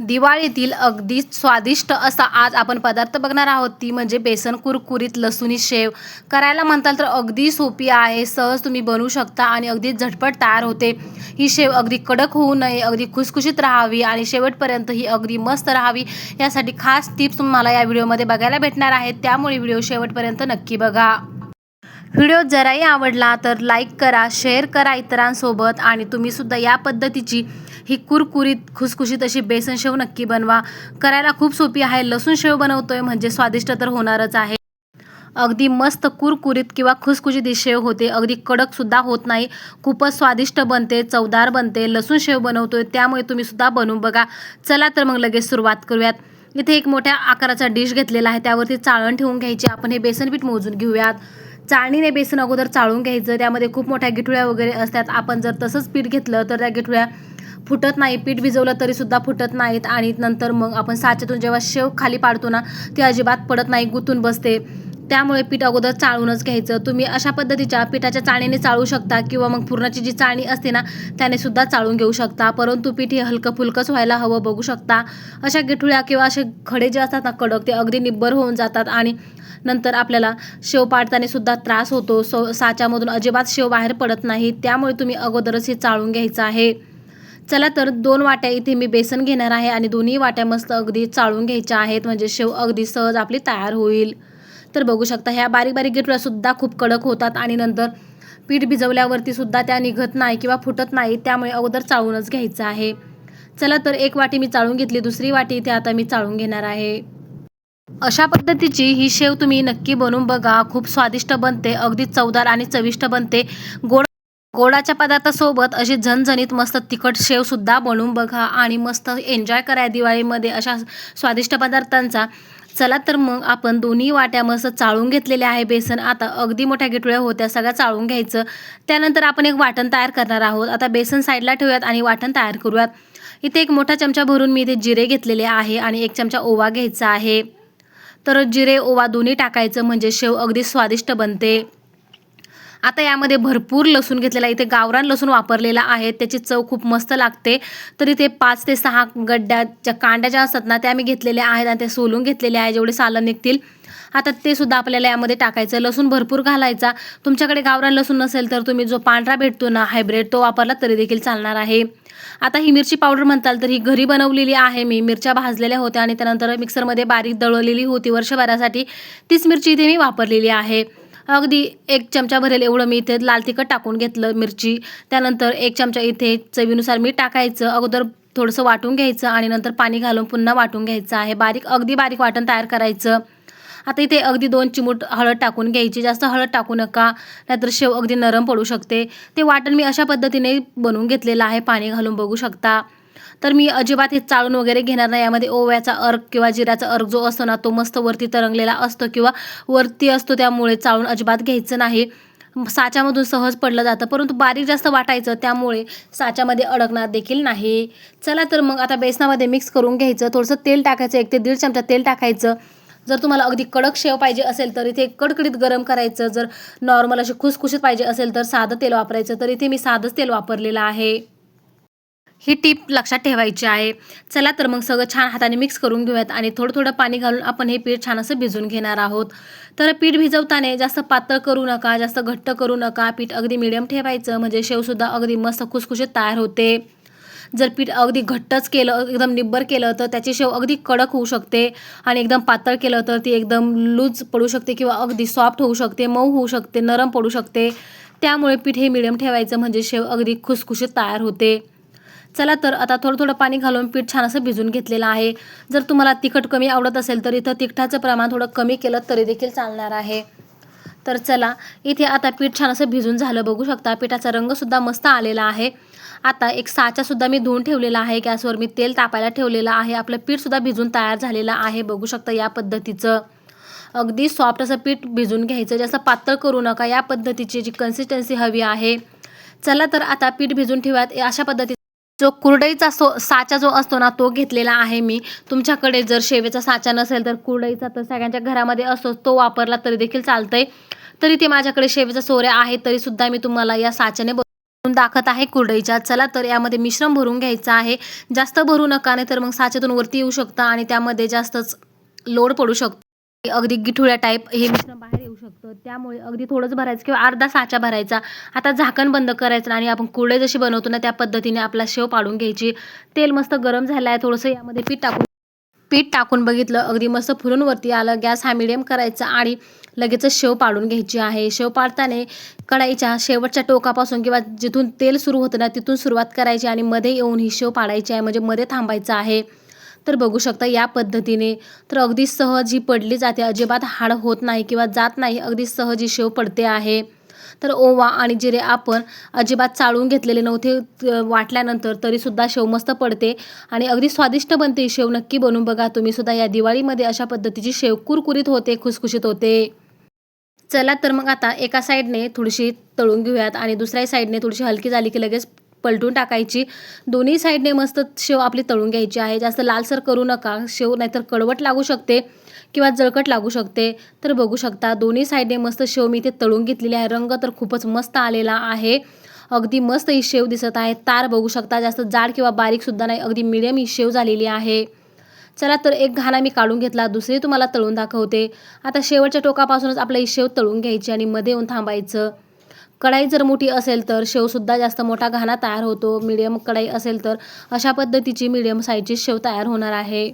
दिवाळीतील अगदी स्वादिष्ट असा आज आपण पदार्थ बघणार आहोत. ती म्हणजे बेसन कुरकुरीत लसुणी शेव. करायला म्हणताल तर अगदी सोपी आहे. सहज तुम्ही बनवू शकता आणि अगदी झटपट तयार होते. ही शेव अगदी कडक होऊ नये अगदी खुसखुशीत राहावी आणि शेवटपर्यंत ही अगदी मस्त राहावी. यासाठी खास टिप्स तुम्हाला या व्हिडिओमध्ये बघायला भेटणार आहेत. त्यामुळे व्हिडिओ शेवटपर्यंत नक्की बघा. व्हिडिओ जराही आवडला तर लाईक करा शेअर करा इतरांसोबत आणि तुम्हीसुद्धा या पद्धतीची ही कुरकुरीत खुसखुशीत अशी बेसन शेव नक्की बनवा. करायला खूप सोपी आहे. लसूण शेव बनवतोय म्हणजे स्वादिष्ट तर होणारच आहे. अगदी मस्त कुरकुरीत किंवा खुसखुशीत दिशेव शेव होते. अगदी कडकसुद्धा होत नाही. खूपच स्वादिष्ट बनते चवदार बनते. लसूण शेव बनवतोय त्यामुळे तुम्हीसुद्धा बनवून बघा. चला तर मग लगेच सुरुवात करूयात. इथे एक मोठ्या आकाराचा डिश घेतलेला आहे. त्यावरती चाळण ठेवून घ्यायची. आपण हे बेसनपीठ मोजून घेऊयात. चाळणीने बेसन अगोदर चाळून घ्यायचं. त्यामध्ये खूप मोठ्या गिठुळ्या वगैरे असतात. आपण जर तसंच पीठ घेतलं तर त्या गिठुळ्या फुटत नाही पीठ भिजवलं तरीसुद्धा फुटत नाहीत आणि नंतर मग आपण साच्यातून जेव्हा शेव खाली पाडतो ना ती अजिबात पडत नाही गुतून बसते. त्यामुळे पीठ अगोदर चाळूनच घ्यायचं. तुम्ही अशा पद्धतीच्या पिठाच्या चाळणीने चाळू शकता किंवा मग पूर्णाची जी चाळणी असते ना त्याने सुद्धा चाळून घेऊ शकता. परंतु पीठ हे हलकं फुलकंच व्हायला हवं बघू शकता. अशा गिठुळ्या किंवा असे खडे जे असतात ना कडक ते अगदी निब्बर होऊन जातात आणि नंतर आपल्याला शेव पाडताना सुद्धा त्रास होतो. सो साच्यामधून अजिबात शेव बाहेर पडत नाही. त्यामुळे तुम्ही अगोदरच हे चाळून घ्यायचं आहे. चला तर दोन वाट्या इथे मी बेसन घेणार आहे आणि दोन्ही वाट्या मस्त अगदी चाळून घ्यायच्या आहेत म्हणजे शेव अगदी सहज आपली तयार होईल. तर बघू शकता ह्या बारीक बारीक गिटव्यासुद्धा खूप कडक होतात आणि नंतर पीठ भिजवल्यावरती सुद्धा त्या निघत नाही किंवा फुटत नाही त्यामुळे अगोदर चाळूनच घ्यायचं आहे. चला तर एक वाटी मी चाळून घेतली दुसरी वाटी इथे आता मी चाळून घेणार आहे. अशा पद्धतीची ही शेव तुम्ही नक्की बनवून बघा खूप स्वादिष्ट बनते अगदी चवदार आणि चविष्ट बनते. गोड गोडाच्या पदार्थासोबत अशी झणझणीत मस्त तिखट शेवसुद्धा बनवून बघा आणि मस्त एन्जॉय करा दिवाळीमध्ये अशा स्वादिष्ट पदार्थांचा. चला तर मग आपण दोन्ही वाट्या मस्त चाळून घेतलेले आहे बेसन. आता अगदी मोठ्या गिटुळ्या होत्या सगळ्या चाळून घ्यायचं. त्यानंतर आपण एक वाटण तयार करणार आहोत. आता बेसन साईडला ठेवूयात आणि वाटण तयार करूयात. इथे एक मोठा चमचा भरून मी इथे जिरे घेतलेले आहे आणि एक चमचा ओवा घ्यायचा आहे. तर जिरे ओवा दोन्ही टाकायचं म्हणजे शेव अगदी स्वादिष्ट बनते. आता यामध्ये भरपूर लसूण घेतलेला आहे. इथे गावरान लसूण वापरलेला आहे. त्याची चव खूप मस्त लागते. तर इथे पाच ते सहा गड्ड्याच्या कांड्या ज्या असतात ना त्या मी घेतलेल्या आहेत आणि त्या सोलून घेतलेल्या आहे. जेवढे सालं निघतील. आता ते सुद्धा आपल्याला यामध्ये टाकायचं. लसूण भरपूर घालायचा. तुमच्याकडे गावरान लसूण नसेल तर तुम्ही जो पांढरा भेटतो ना हायब्रेड तो वापरला तरी देखील चालणार आहे. आता ही मिरची पावडर म्हणताल तर ही घरी बनवलेली आहे मी. मिरच्या भाजलेल्या होत्या आणि त्यानंतर मिक्सरमध्ये बारीक दळवलेली होती वर्षभरासाठी. तीच मिरची इथे मी वापरलेली आहे. अगदी एक चमचा भरेल एवढं मी इथे लाल तिखट टाकून घेतलं मिरची. त्यानंतर एक चमचा इथे चवीनुसार मी टाकायचं. अगोदर थोडंसं वाटून घ्यायचं आणि नंतर पाणी घालून पुन्हा वाटून घ्यायचं आहे. बारीक अगदी बारीक वाटण तयार करायचं. आता इथे अगदी दोन चिमूट हळद टाकून घ्यायची. जास्त हळद टाकू नका नाहीतर शेव अगदी नरम पडू शकते. ते वाटण मी अशा पद्धतीने बनवून घेतलेलं आहे. पाणी घालून बघू शकता. तर मी अजिबात हे चाळून वगैरे घेणार नाही. यामध्ये ओव्याचा अर्क किंवा जिऱ्याचा अर्क जो असतो ना तो मस्त वरती तरंगलेला असतो किंवा वरती असतो त्यामुळे चाळून अजिबात घ्यायचं नाही. साच्यामधून सहज पडलं जातं परंतु बारीक जास्त वाटायचं त्यामुळे साच्यामध्ये अडकणार देखील नाही. चला तर मग आता बेसनामध्ये मिक्स करून घ्यायचं. थोडंसं तेल टाकायचं एक ते दीड चमचा तेल टाकायचं. जर तुम्हाला अगदी कडक शेव पाहिजे असेल तर इथे कडकडीत गरम करायचं. जर नॉर्मल अशी खुसखुशीत पाहिजे असेल तर साधं तेल वापरायचं. तर इथे मी साधंच तेल वापरलेलं आहे. ही टीप लक्षात ठेवायची आहे. चला तर मग सगळं छान हाताने मिक्स करून घेऊयात आणि थोडं थोडं पाणी घालून आपण हे पीठ छान असं भिजून घेणार आहोत. तर पीठ भिजवताना जास्त पातळ करू नका जास्त घट्ट करू नका. पीठ अगदी मिडियम ठेवायचं म्हणजे शेवसुद्धा अगदी मस्त खुसखुशीत तयार होते. जर पीठ अगदी घट्टच केलं एकदम निब्बर केलं तर त्याची शेव अगदी कडक होऊ शकते आणि एकदम पातळ केलं तर ती एकदम लूज पडू शकते किंवा अगदी सॉफ्ट होऊ शकते मऊ होऊ शकते नरम पडू शकते. त्यामुळे पीठ हे मिडियम ठेवायचं म्हणजे शेव अगदी खुसखुशीत तयार होते. चला तर आता थोडं थोडं पाणी घालून पीठ छान असं भिजून घेतलेलं आहे. जर तुम्हाला तिखट कमी आवडत असेल तर इथं तिखटाचं प्रमाण थोडं कमी केलं तरी देखील चालणार आहे. तर चला इथे आता पीठ छान असं भिजून झालं. बघू शकता पिठाचा रंगसुद्धा मस्त आलेला आहे. आता एक साचासुद्धा मी धुवून ठेवलेला आहे. गॅसवर मी तेल तापायला ठेवलेलं आहे. आपलं पीठसुद्धा भिजून तयार झालेलं आहे. बघू शकता या पद्धतीचं. अगदी सॉफ्ट असं पीठ भिजून घ्यायचं. जास्त पातळ करू नका. या पद्धतीची जी कन्सिस्टन्सी हवी आहे. चला तर आता पीठ भिजून ठेवूयात. अशा पद्धती जो कुरडईचा सो साचा जो असतो ना तो घेतलेला आहे मी. तुमच्याकडे जर शेवेचा साचा नसेल तर कुरडईचा तर सगळ्यांच्या घरामध्ये असतो तो वापरला तरी देखील चालतंय. तरी ते माझ्याकडे शेवेचा सोऱ्या आहे तरीसुद्धा मी तुम्हाला या साच्याने दाखत आहे कुरडईच्या. चला तर यामध्ये मिश्रण भरून घ्यायचं आहे. जास्त भरू नका नाही तर मग साच्यातून वरती येऊ शकतं आणि त्यामध्ये जास्तच लोड पडू शकतो. अगदी गिठुळ्या टाईप हे मिश्रण बाहेर येऊ शकतं. त्यामुळे अगदी थोडंच भरायचं किंवा अर्धा साचा भरायचा. आता झाकण बंद करायचं आणि आपण कुरडे जशी बनवतो ना त्या पद्धतीने आपला शेव पाडून घ्यायची. तेल मस्त गरम झालं आहे थोडंसं यामध्ये पीठ टाकून पीठ टाकून बघितलं अगदी मस्त फुलून वरती आलं गॅस हा मिडियम करायचा आणि लगेचच शेव पाडून घ्यायची आहे. शेव पाडताना कढाईच्या शेवटच्या टोकापासून किंवा जिथून तेल सुरू होतं ना तिथून सुरुवात करायची आणि मध्ये येऊन ही शेव पाडायची आहे. म्हणजे मध्ये थांबायचं आहे. तर बघू शकता या पद्धतीने. तर अगदी सहज ही पडली जाते. अजिबात हाड होत नाही किंवा जात नाही. अगदी सहज ही शेव पडते आहे. तर ओवा आणि जिरे आपण अजिबात चाळून घेतलेले नव्हते. वाटल्यानंतर तरीसुद्धा शेव मस्त पडते. आणि अगदी स्वादिष्ट बनते शेव. नक्की बनवून बघा. तुम्हीसुद्धा या दिवाळीमध्ये अशा पद्धतीची शेव कुरकुरीत होते खुसखुशीत होते. चला तर मग आता एका साईडने थोडीशी तळून घेऊयात आणि दुसऱ्या साईडने थोडीशी हलकी झाली की लगेच पलटून टाकायची. दोन्ही साईडने मस्त शेव आपली तळून घ्यायची आहे. जास्त लालसर करू नका. शेव नाहीतर कडवट लागू शकते किंवा जळकट लागू शकते. तर बघू शकता दोन्ही साईडने मस्त शेव मी इथे तळून घेतलेली आहे. रंग तर खूपच मस्त आलेला आहे. अगदी मस्त ही शेव दिसत आहे. तार बघू शकता जास्त जाड किंवा बारीकसुद्धा नाही. अगदी मिडियम ही शेव झालेली आहे. चला तर एक घाणा मी काढून घेतला. दुसरी तुम्हाला तळून दाखवते. आता शेवटच्या टोकापासूनच आपलं ही शेव तळून घ्यायची आणि मध्ये येऊन थांबायचं. कढाई जर मोठी असेल तर शेवसुद्धा जास्त मोठा घाणा तयार होतो. मीडियम कढाई असेल तर अशा पद्धतीची मीडियम साईजची शेव तयार होणार आहे.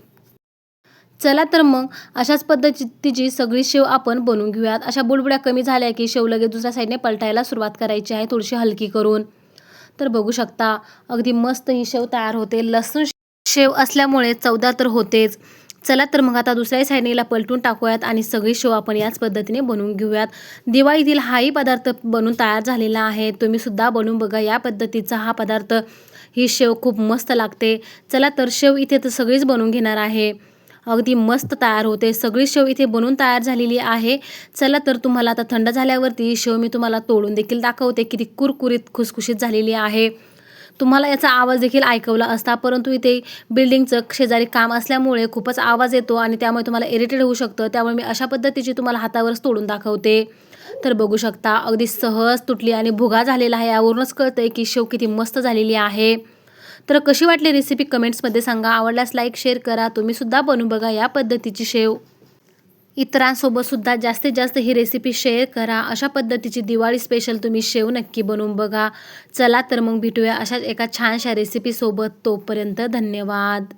चला तर मग अशाच पद्धतीची सगळी शेव आपण बनवून घेऊयात. अशा बुडबुड्या कमी झाल्या की शेव लगेच दुसऱ्या साईडने पलटायला सुरुवात करायची आहे थोडीशी हलकी करून. तर बघू शकता अगदी मस्त ही शेव तयार होते. लसूण शेव असल्यामुळे चौदा तर होतेच. चला तर मग आता दुसऱ्या साईडनीला पलटून टाकूयात आणि सगळी शेव आपण याच पद्धतीने बनवून घेऊयात. दिवाळीतील हाही पदार्थ बनून तयार झालेला आहे. तुम्हीसुद्धा बनवून बघा या पद्धतीचा हा पदार्थ. ही शेव खूप मस्त लागते. चला तर शेव इथे तर सगळीच बनवून घेणार आहे. अगदी मस्त तयार होते. सगळी शेव इथे बनवून तयार झालेली आहे. चला तर तुम्हाला आता थंड झाल्यावरती ही शेव मी तुम्हाला तोडून देखील दाखवते. किती कुरकुरीत खुसखुशीत झालेली आहे. तुम्हाला याचा आवाज देखील ऐकवला असता परंतु इथे बिल्डिंगचं शेजारी काम असल्यामुळे खूपच आवाज येतो आणि त्यामुळे तुम्हाला इरिटेड होऊ शकतं. त्यामुळे मी अशा पद्धतीची तुम्हाला हातावरच तोडून दाखवते. तर बघू शकता अगदी सहज तुटली आणि भुगा झालेला आहे. यावरूनच कळतंय की शेव किती मस्त झालेली आहे. तर कशी वाटली रेसिपी कमेंट्समध्ये सांगा. आवडल्यास लाईक शेअर करा. तुम्हीसुद्धा बनवून बघा या पद्धतीची शेव इतरांसोबत सुद्धा जास्तीत जास्त ही रेसिपी शेअर करा. अशा पद्धतीची दिवाळी स्पेशल तुम्ही शेव नक्की बनवून बघा. चला तर मग भेटूया अशाच एका छानशा रेसिपीसोबत तोपर्यंत धन्यवाद.